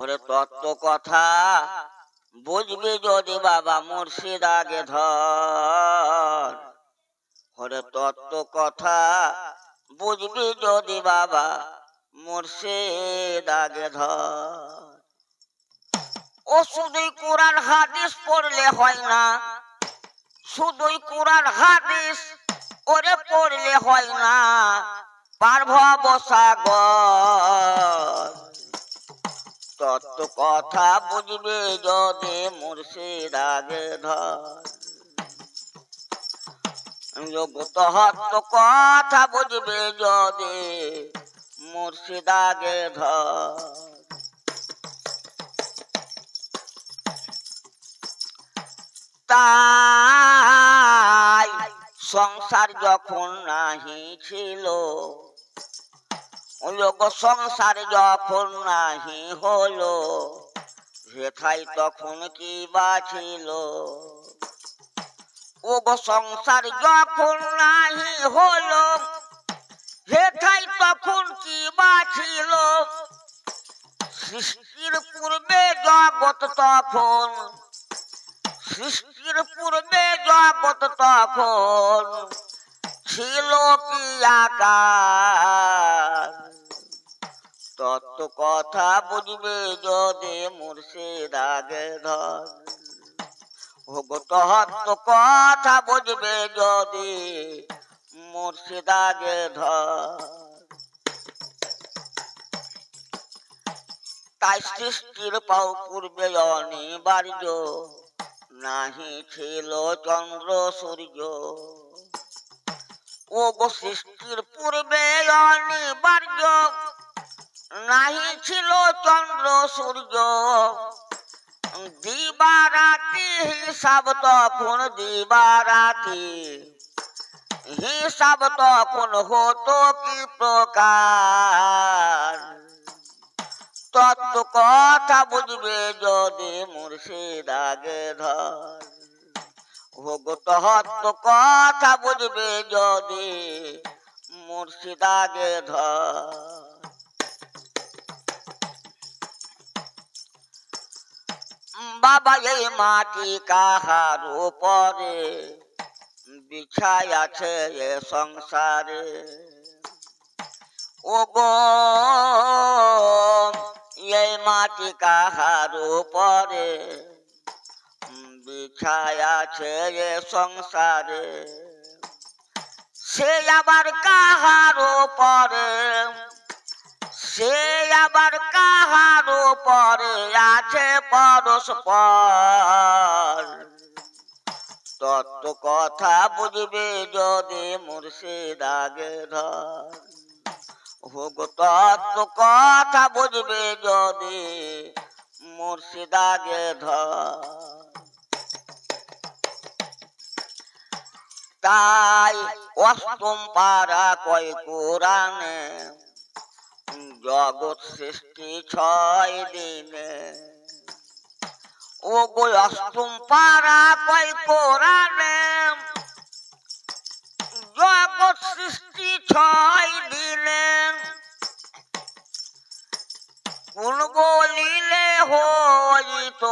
ওরে তত্ত্ব কথা, বুঝবি যদি বাবা মুর্শিদ আগে ধর। ওরে তত্ত্ব কথা, বুঝবি যদি বাবা মুর্শিদ আগে ধর। ও শুধুই কোরআন হাদিস পড়লে হয় না, শুধুই কোরআন হাদিস ওরে পড়লে হয় না পারভ সাগর। তত্ত্ব কথা বুঝবে যদি মুর্শিদ আগে ধর তত্ত্ব কথা বুঝবে যদি মুর্শিদ আগে ধর তাই সংসার যখন নাহি ছিল লোক সংসার যখন নাহি হলো হেথাই তখন কি বা ছিল? ও গো সংসার যখন নাহি হলো হেথাই তখন কি বা ছিল? সৃষ্টির পূর্বে জগৎ তখন, সৃষ্টির পূর্বে জগৎ তখন ছিল কি আকার? তত্ত্ব কথা বুঝবে যদি মুর্শিদ আগে ধর। হোগো তত্ত্ব কথা বুঝবে যদি মুর্শিদ আগে ধর। তাই সৃষ্টির পাও পূর্বে অনিবার্য, নাহি ছিল চন্দ্র সূর্য। ও গো সৃষ্টির পূর্বে অনিবার্য নাহি ছিল চন্দ্র, সূর্য। দিবারাতি হিসাব তখন দিবারাতি। হিসাব তখন হতো কি প্রকার? তত্ত্ব কথা বুঝবে যদি মুর্শিদ আগে ধর। তত্ত্ব কথা বুঝবে যদি মুর্শিদ আগে ধর। বাবা এই মাটি কাহার উপরে? বিছাই আছে এ সংসারে। ও গো এই মাটি কাহার উপরে? বিছায় আছে এ সংসারে। সে আবার কাহার উপরে? সে আবার কাহার উপরে আছে পরস্পর। তত্ত্ব কথা বুঝবে যদি মুর্শিদ আগে ধর। হোক কথা বুঝবে যদি মুর্শিদ আগে ধর। তাই অষ্টম পারা কয় কোরআনে জগৎ সৃষ্টি ছয় দিনে। ও গো অষ্টম পারা কয় কোরআনে? জগৎ সৃষ্টি ছয় দিনে। কোন বলিলে হইত,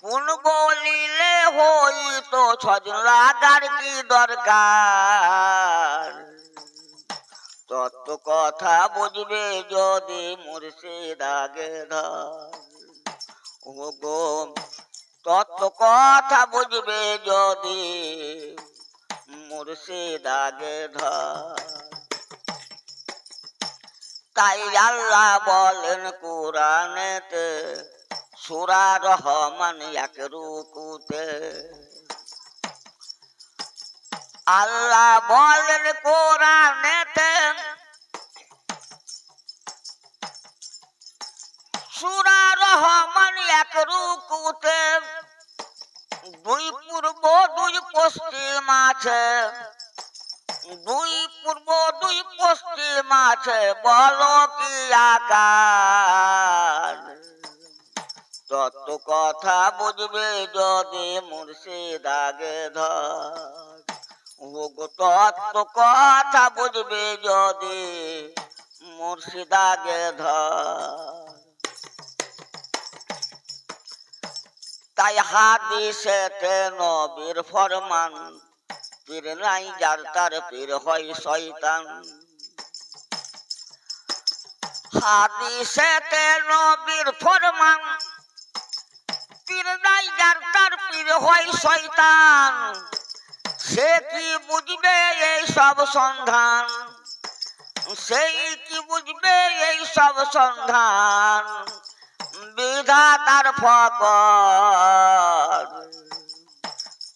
কোন বলিলে হইত, ছজন রাগার কি দরকার? তত্ত্ব কথা বুঝবে যদি মুর্শিদ আগে ও গো তত্ত্ব কথা বুঝবে যদি মুর্শিদ আগে তাই আল্লাহ বলেন কোরআনেতে, সুরা রহমান এক রুকুতে। আল্লাহ বলেন কোরআনেতে এক দুই পূর্ব, দুই পশ্চিম আছে। দুই পূর্ব, দুই পশ্চিম আছে, বলো কি আকার তত্ত্ব কথা বুঝবে যদি মুর্শিদ আগে ধর। তত্ত্ব কথা বুঝবে যদি মুর্শিদ আগে ধর। তাই হাদিসেতে নবীর ফরমান? পীর নাই যার তার পীর হয় শয়তান। হাদিসেতে নবীর ফরমান? পীর নাই যার তার পীর হয় শয়তান। সে কি বুঝবে এই সব সন্ধান? সেই কি বুঝবে এই সব সন্ধান? বিধাতার ফকর।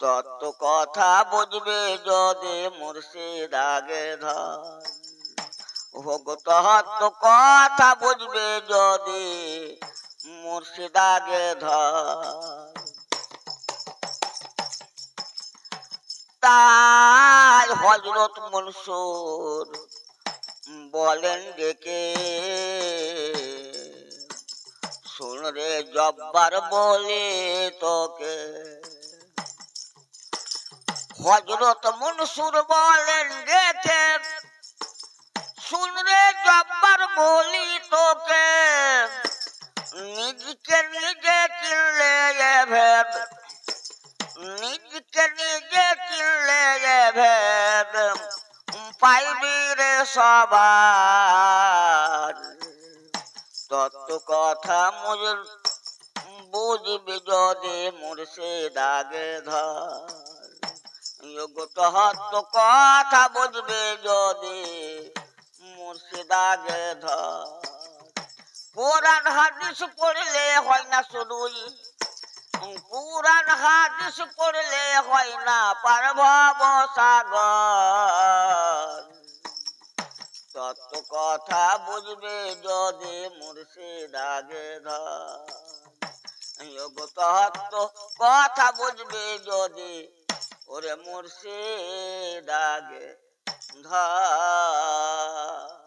তত কথা বুঝবে যদি মুর্শিদ আগে ধর। তত্ত্ব কথা বুঝবে যদি মুর্শিদ আগে ধর। তাই হজরত মনসুর বলেন ডেকে শুন রে জব্বার বলে তোকে। হজরত মনসুর বলেন ডেকে শুন রে জব্বার বলি তোকে। নিজকে নিজে কিনলে ভেদ, নিজকে নিজে কিনলে ভেদ, পাইবি রে সবার তত্ত্ব কথা মুজ বুঝবি যদি মুর্শিদ আগে ধর। যোগ্য তত্ত্ব কথা বুঝবে যদি মুর্শিদ আগে ধর। কোরআন হাদিস পড়লে হয় না শুধুই পুরাণ হাদিস পড়লে হয় না পারভব সাগর। তত্ত্ব কথা বুঝবে যদি মুর্শিদ আগে তত্ত্ব কথা বুঝবে যদি ওরে মুর্শিদ আগে ধর।